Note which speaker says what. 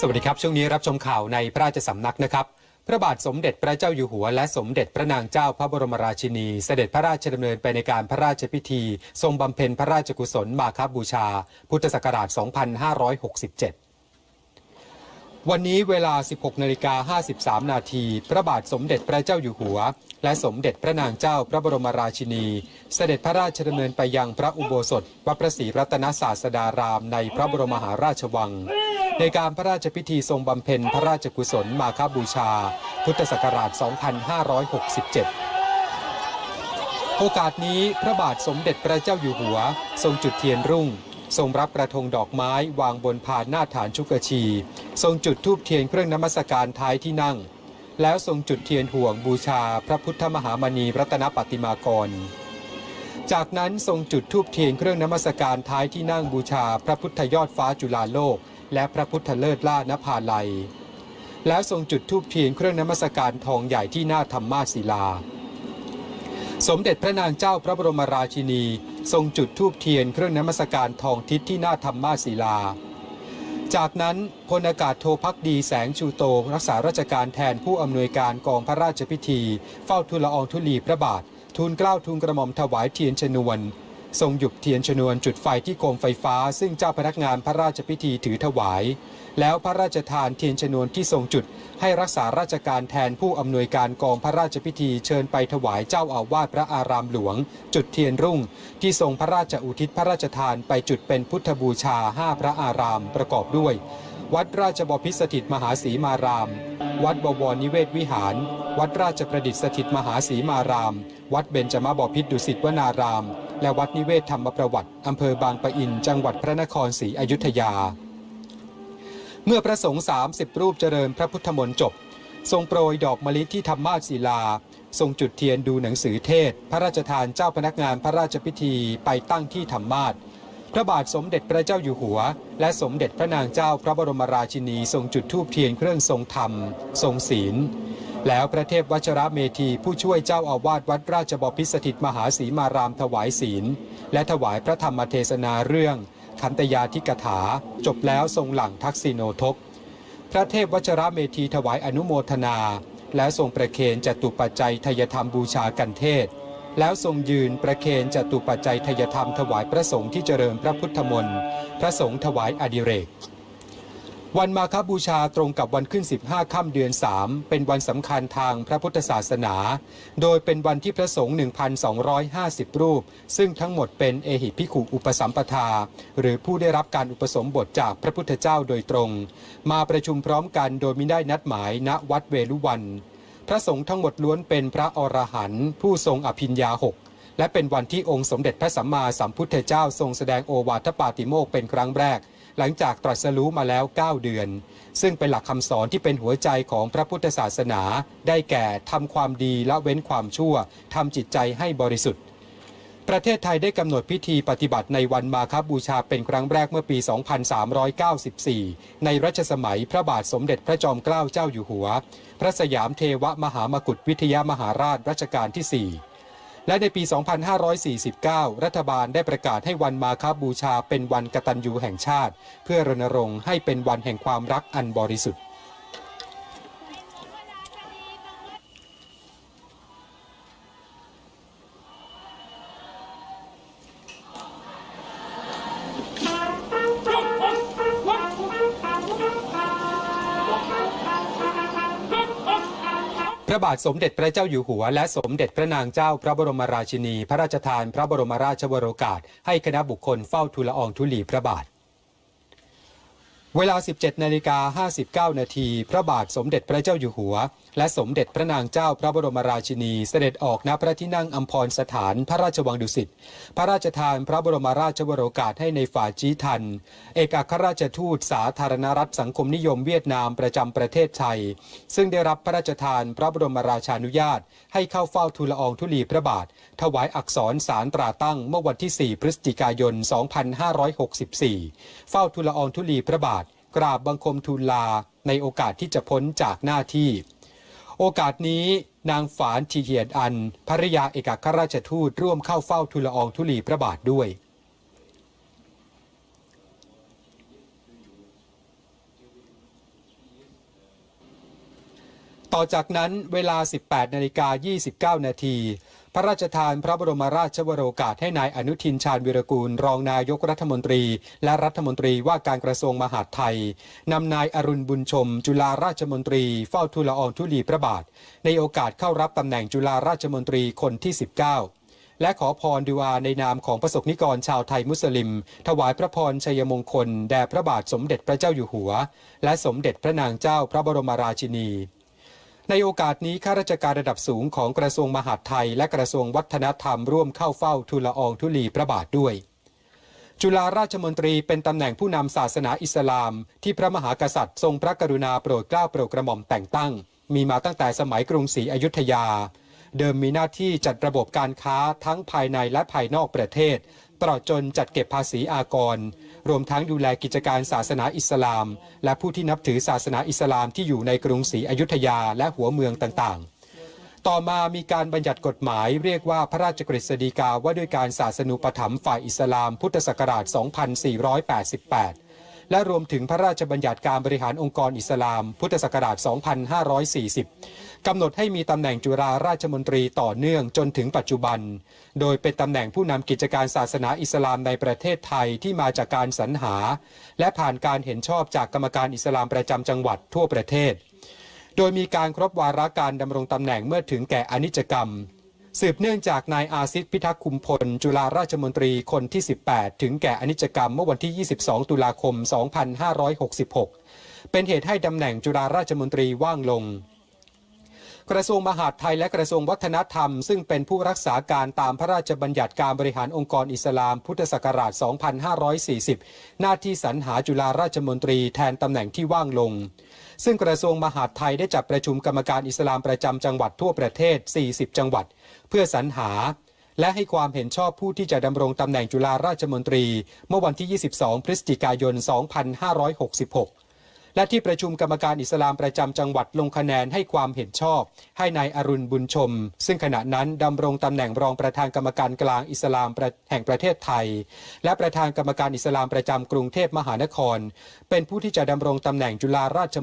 Speaker 1: สวัสดีครับ ช่วงนี้รับชมข่าวในพระราชสำนักนะครับ พระบาทสมเด็จพระเจ้าอยู่หัว และสมเด็จพระนางเจ้าพระบรมราชินี เสด็จพระราชดำเนินไปในการพระราชพิธี ทรงบำเพ็ญพระราชกุศลมาคบูชา พุทธศักราช 2567 วันนี้เวลา 16นาฬิกา53 นาที พระบาทสมเด็จพระเจ้าอยู่หัว และสมเด็จพระนางเจ้าพระบรมราชินี เสด็จพระราชดำเนินไปยังพระอุโบสถวัดพระศรีรัตนศาสดารามในพระบรมมหาราชวัง ในการพระราชพิธีทรงบำเพ็ญพระราชกุศลมาคบูชา พุทธศักราช 2567โอกาสนี้พระบาทสมเด็จพระเจ้าอยู่หัว ทรงจุดเทียนรุ่ง ทรงรับกระทงดอกไม้วางบนพานหน้าฐานชุกชี ทรงจุดธูปเทียนเครื่องนมัสการท้ายที่นั่ง แล้วทรงจุดเทียนห่วงบูชาพระพุทธมหามณีรัตนปฏิมากร จากนั้นทรงจุดธูปเทียนเครื่องนมัสการท้ายที่นั่งบูชาพระพุทธยอดฟ้าจุฬาโลก และพระพุทธเลิศล่านภาลัย แล้วทรงจุดธูปเทียนเครื่องนมัสการทองใหญ่ที่หน้าธรรมาศิลา สมเด็จพระนางเจ้าพระบรมราชินี ทรงจุดธูปเทียนเครื่องนมัสการทองทิศที่หน้าธรรมาศิลา จากนั้นพลอากาศโทพักดีแสงชูโต รักษาราชการแทนผู้อำนวยการกองพระราชพิธี เฝ้าทูลละอองธุลีพระบาท ทูลเกล้าทูลกระหม่อมถวายเทียนชนวน ทรงหยุดเทียนชนวนจุดไฟที่โคมไฟฟ้า ซึ่งเจ้าพนักงานพระราชพิธีถือถวาย แล้วพระราชทานเทียนชนวนที่ทรงจุด ให้รักษาราชการแทนผู้อำนวยการกองพระราชพิธีเชิญไปถวายเจ้าอาวาสพระอารามหลวง จุดเทียนรุ่ง ที่ทรงพระราชอุทิศพระราชทานไปจุดเป็นพุทธบูชาห้าพระอารามประกอบด้วย วัดราชบพิสถิตมหาศีมาราม วัดบวรนิเวศวิหาร วัดราชประดิษฐ์สถิตมหาศีมาราม วัดเบญจมบพิตรดุสิตวนาราม และวัดนิเวศธรรมประวัติอำเภอบางปะอิน จังหวัดพระนครศรีอยุธยา เมื่อพระสงฆ์30 รูปเจริญพระพุทธมนต์จบ ทรงโปรยดอกมะลิที่ธรรมาสศิลา ทรงจุดเทียนดูหนังสือเทศ พระราชทานเจ้าพนักงานพระราชพิธีไปตั้งที่ธรรมาสพระบาทสมเด็จพระเจ้าอยู่หัว และสมเด็จพระนางเจ้าพระบรมราชินี ทรงจุดธูปเทียนเครื่องทรงธรรม ทรงศีล แล้วพระเทพวชระเมธีผู้ช่วยเจ้าอาวาสวัดราชบพิสถิตมหาศีมารามถวายศีล และถวายพระธรรมเทศนาเรื่องคันตยาธิกถา จบแล้วทรงหลังทักษิโนทก พระเทพวชระเมธีถวายอนุโมทนา และทรงประเคนจตุปัจจัยทยธรรมบูชากันเทศ แล้วทรงยืนประเคนจตุปัจจัยทยธรรมถวายพระสงฆ์ที่เจริญพระพุทธมนต์พระสงฆ์ถวายอดิเรก วันมาคบูชาตรงกับวันขึ้น 15 ค่ำเดือน 3 เป็นวันสำคัญทางพระพุทธศาสนา โดยเป็นวันที่พระสงฆ์ 1,250 รูป ซึ่งทั้งหมดเป็นเอหิพิขุอุปสัมปทา หรือผู้ได้รับการอุปสมบทจากพระพุทธเจ้าโดยตรง มาประชุมพร้อมกันโดยมิได้นัดหมายณวัดเวลุวัน พระสงฆ์ทั้งหมดล้วนเป็นพระอรหันต์ผู้ทรงอภิญญาหกและเป็นวันที่องค์สมเด็จพระสัมมาสัมพุทธเจ้าทรงแสดงโอวาทปาติโมกเป็นครั้งแรก หลังจากตรัสรู้มาแล้ว 9 เดือน ซึ่งเป็นหลักคำสอนที่เป็นหัวใจของพระพุทธศาสนา ได้แก่ทำความดีละเว้นความชั่วทำจิตใจให้บริสุทธิ์ ประเทศไทยได้กำหนดพิธีปฏิบัติในวันมาคบูชาเป็นครั้งแรกเมื่อปี 2394 ในรัชสมัยพระบาทสมเด็จพระจอมเกล้าเจ้าอยู่หัว พระสยามเทวมหามกุฏวิทยามหาราชรัชกาลที่ 4 และในปี 2549 รัฐบาลได้ประกาศให้วันมาคบูชาเป็นวันกตัญญูแห่งชาติ เพื่อรณรงค์ให้เป็นวันแห่งความรักอันบริสุทธิ์ ระบาทสมเด็จพระเจ้าอยู่หัว และสมเด็จพระนางเจ้าพระบรมราชินี พระราชทาน พระบรมราชวโรกาส ให้คณะบุคคลเฝ้าทูลอองธุลีพระบาท เวลา 17 นาฬิกา 59 นาที พระบาทสมเด็จพระเจ้าอยู่หัว และสมเด็จพระนางเจ้าพระบรมราชินี เสด็จออกณพระที่นั่งอัมพรสถานพระราชวังดุสิต พระราชทานพระบรมราชวโรกาสให้ในฝ่าจีทัน เอกอัครราชทูตสาธารณรัฐสังคมนิยมเวียดนามประจำประเทศไทย ซึ่งได้รับพระราชทานพระบรมราชานุญาต ให้เข้าเฝ้าทูลละอองธุลีพระบาท ถวายอักษรสารตราตั้งเมื่อวันที่ 4 พฤศจิกายน 2564 เฝ้าทูลละอองธุลีพระบาท กราบบังคมทูลลาในโอกาสที่จะพ้นจากหน้าที่ โอกาสนี้นางฝานทีเหียดอันภรยาเอกอัครราชทูตร่วมเข้าเฝ้าทูลอองทุลีพระบาทด้วยต่อจากนั้นเวลา 18นาฬิกา29 นาที พระราชทานพระบรมราชวโรกาสให้นายอนุทินชาญวิรกูล รองนายกรัฐมนตรี และรัฐมนตรีว่าการกระทรวงมหาดไทยนำนายอรุณบุญชม จุฬาราชมนตรี เฝ้าทูลอองธุลีพระบาท ในโอกาสเข้ารับตำแหน่งจุฬาราชมนตรีคนที่ 19และขอพรดูอาในนามของประสบนิกรชาวไทยมุสลิม ถวายพระพรชัยมงคล แด่พระบาทสมเด็จพระเจ้าอยู่หัว และสมเด็จพระนางเจ้าพระบรมราชินี ในโอกาสนี้ข้าราชการระดับสูงของกระทรวงมหาดไทย และกระทรวงวัฒนธรรมร่วมเข้าเฝ้าทูลละอองธุลีพระบาทด้วย จุฬาราชมนตรีเป็นตำแหน่งผู้นำศาสนาอิสลาม ที่พระมหากษัตริย์ทรงพระกรุณาโปรดเกล้าโปรดกระหม่อมแต่งตั้ง มีมาตั้งแต่สมัยกรุงศรีอยุธยา เดิมมีหน้าที่จัดระบบการค้าทั้งภายในและภายนอกประเทศตลอดจนจัดเก็บภาษีอากร รวมทั้งดูแลกิจการศาสนาอิสลาม และผู้ที่นับถือศาสนาอิสลามที่อยู่ในกรุงศรีอยุธยาและหัวเมืองต่างๆ ต่อมามีการบัญญัติกฎหมายเรียกว่าพระราชกฤษฎีกาว่าด้วยการศาสนูปถัมภ์ฝ่ายอิสลามพุทธศักราช 2488 และรวมถึงพระราชบัญญัติการบริหารองค์กรอิสลาม พุทธศักราช 2540 กำหนดให้มีตำแหน่งจุฬาราชมนตรีต่อเนื่องจนถึงปัจจุบัน โดยเป็นตำแหน่งผู้นำกิจการศาสนาอิสลามในประเทศไทยที่มาจากการสรรหา และผ่านการเห็นชอบจากกรรมการอิสลามประจำจังหวัดทั่วประเทศ โดยมีการครบวาระการดำรงตำแหน่งเมื่อถึงแก่อนิจกรรม สืบเนื่องจากนายอาซิดพิทักษ์คุมพล จุฬาราชมนตรีคนที่ 18 ถึงแก่อนิจกรรมเมื่อวันที่ 22 ตุลาคม 2566 เป็นเหตุให้ตำแหน่งจุฬาราชมนตรีว่างลง กระทรวงมหาดไทยและกระทรวงวัฒนธรรม ซึ่งเป็นผู้รักษาการตามพระราชบัญญัติการบริหารองค์กรอิสลาม พุทธศักราช 2540 หน้าที่สรรหาจุฬาราชมนตรีแทนตำแหน่งที่ว่างลง ซึ่งกระทรวงมหาดไทยได้จัดประชุมกรรมการอิสลามประจำจังหวัดทั่วประเทศ 40 จังหวัด เพื่อสรรหา และให้ความเห็นชอบผู้ที่จะดำรงตำแหน่งจุฬาราชมนตรี เมื่อวันที่ 22 พฤศจิกายน 2566และที่ประชุมกรรมการอิสลามประจำจังหวัดลงคะแนนให้ความเห็นชอบ ให้นายอรุณบุญชม ซึ่งขณะนั้นดำรงตำแหน่งรองประธานกรรมการกลางอิสลามแห่งประเทศไทย และประธานกรรมการอิสลามประจำกรุงเทพมหานคร เป็นผู้ที่จะดำรงตำแหน่งจุฬาราช